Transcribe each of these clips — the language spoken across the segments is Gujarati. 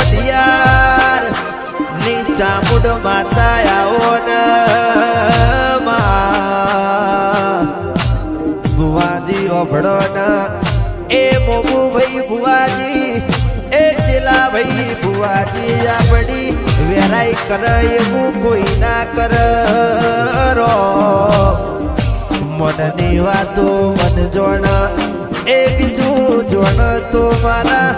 પટિયાર. ની ચામુંડ માતા આવો ને માં. બુવાજી ઓભળો ને. એ મોબુ ભાઈ ભુવાજી, એ ચેલા ભાઈ ભુવાજી આપણી વેરાઈ કર એવું કોઈ ના કર રો. મનની વાતો મન જોણ, એ બીજું જોણ તો મારા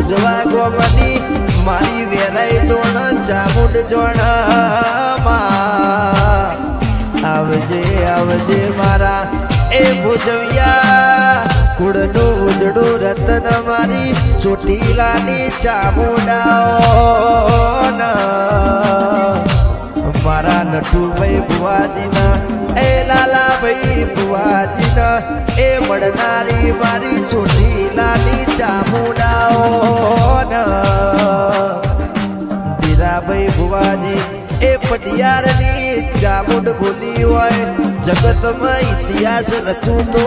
ભુજવા ગોમની મારી વેરાઈ જોણ ચામુંડ જોણ આવજે આવજે મારા, એ ભુજવિયા. કુળનું ઉજડું રતન મારી ચોટીલાની ચામુંડાઓ મારા નટુભાઈ ભુવાજીના, એ લાલાભાઈ ભુવાજીના, એ મળનારી મારી ચોટીલાની ચામુંડાઓ વીરાભાઈ ભુવાજી, એ પટિયારની ચામુંડ ભૂલી હોય. જગતમાં ઇતિહાસ રચું તો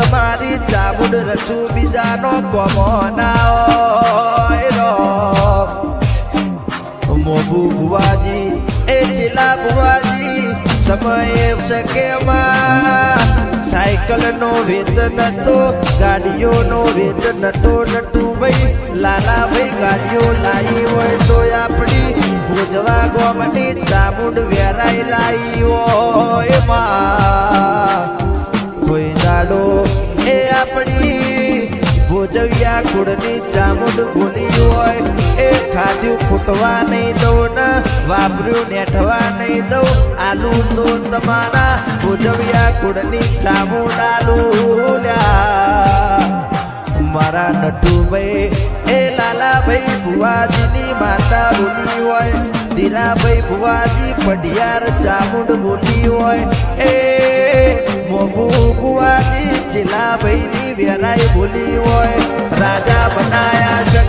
તમારી ચામુંડ રચું બીજાનો કોમો ના સમયે શકેમાં સાયકલ નો વેદ નતો, ગાડીઓ નો વેદ નતો નટુ ભાઈ લાલા ભાઈ ગાડીઓ લાવી હોય તો આપણી ભોજવા ગોમની ચામુંડ વેરાઈ લાવી હોય કોઈ દાડો એ આપણી ભોજવિયા કુળની ચામુંડ ભૂલી હોય, એ ખાધ્યું ફૂટવા નહીં વાપર્યું નેઠવા નહીં દઉં. આલુ તો તમારા ભોજવ્યા કુળની ચામુંડ ડાલુલ્યા લ્યા. મારા નટુભાઈ, એ લાલાભાઈ ભુવાજીની માતા બોલી હોય. દીરાભાઈ ભુવાજી પઢિયાર ચામુંડ બોલી હોય. એ મોબુ ભુવાજી ચિલાભાઈની વેરાઈ બોલી હોય. રાજા બનાયા છે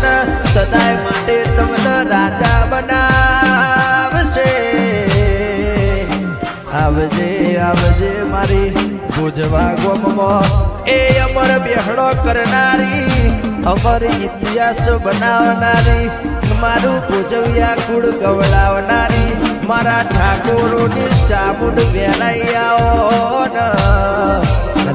સદાય માટે તમને રાજા આવજે આવજે મારી ભુજવા ગોમમાં. એ અમર બેહડો કરનારી, અમર ઇતિહાસ બનાવનારી, મારું ભુજવિયા કુળ ગવડાવનારી, મારા ઠાકોરોની ચામુંડ વેરાઈ આવો ને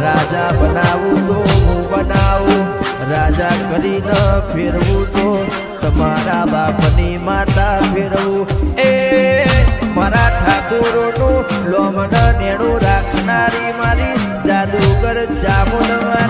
રાજા બનાવું તો હું બનાવું, રાજા કરીને ફેરવું તો તમારા બાપની માતા ફેરવું. લોમન નેણું રાખનારી મારી જાદુગર ચામુંડ